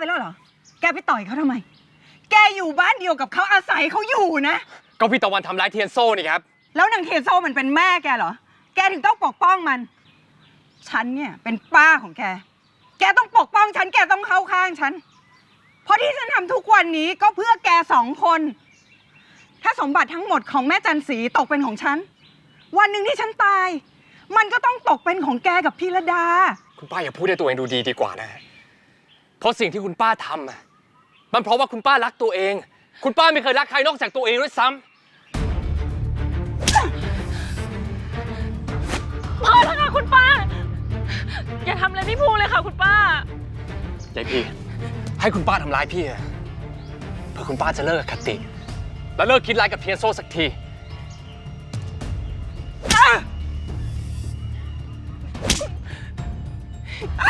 ไปแล้วเหรอ แกไปต่อยเขาทำไม แกอยู่บ้านเดียวกับเขาอาศัยเขาอยู่นะ ก็พี่ตะวันทำร้ายเทียนโซ่นี่ครับ แล้วนางเทียนโซ่มันเป็นแม่แกเหรอ แกถึงต้องปกป้องมัน ฉันเนี่ยเป็นป้าของแก แกต้องปกป้องฉัน แกต้องเข้าข้างฉัน เพราะที่ฉันทำทุกวันนี้ก็เพื่อแกสองคน ถ้าสมบัติทั้งหมดของแม่จันสีตกเป็นของฉัน วันหนึ่งที่ฉันตาย มันก็ต้องตกเป็นของแกกับพี่ระดา คุณป้าอย่าพูดให้ตัวเองดูดีดีกว่านะ เพราะสิ่งที่คุณป้าทำอะมันเพราะว่าคุณป้ารักตัวเอง คุณป้าไม่เคยรักใครนอกจากตัวเองด้วยซ้ำพอแล้วค่ะคุณป้า อย่าทำอะไรพี่ภูเลยค่ะคุณป้ายายพี่ให้คุณป้าทำร้ายพี่อะเพื่อคุณป้าจะเลิกอคติ และเลิกคิดร้ายกับเทียนโซ่สักทีพี่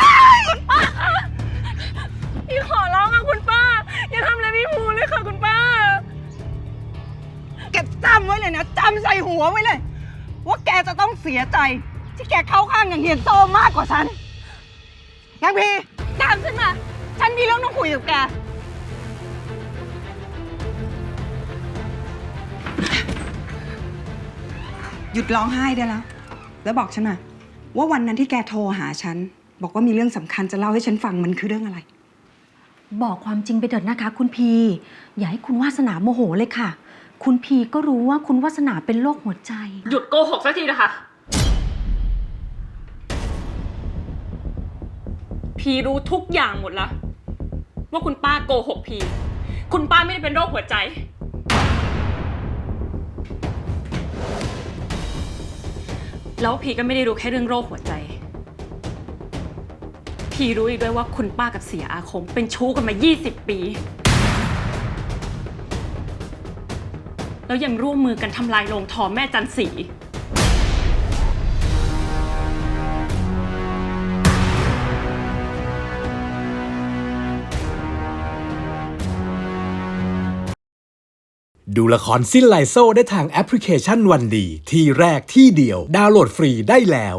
แกจำไว้เลยนะจำใส่หัวไว้เลย ว่าแกจะต้องเสียใจ ที่แกเข้าข้างอย่างเฮียนโซมากกว่าฉันนางพีตามฉันมา ฉันมีเรื่องต้องคุยกับแก หยุดร้องไห้ได้แล้ว แล้วบอกฉันมาว่าวันนั้นที่แกโทรหาฉัน บอกว่ามีเรื่องสำคัญจะเล่าให้ฉันฟังมันคือเรื่องอะไร บอกความจริงไปเถิดนะคะ คุณพี อย่าให้คุณวาสนาโมโหเลยค่ะ คุณพีก็รู้ว่าคุณวาสนาเป็นโรคหัวใจ หยุดโกหกสักทีนะคะ พีรู้ทุกอย่างหมดแล้วว่าคุณป้าโกหกพี คุณป้าไม่ได้เป็นโรคหัวใจ แล้วพีก็ไม่ได้รู้แค่เรื่องโรคหัวใจ พีรู้อีกด้วยว่าคุณป้ากับเสียอาคม เป็นชู้กันมา 20 ปี แล้วยังร่วมมือกันทำลายโรงทอแม่จันสี ดูละครสิ้นไลโซได้ทางแอปพลิเคชันวันดี ที่แรกที่เดียว ดาวน์โหลดฟรีได้แล้ว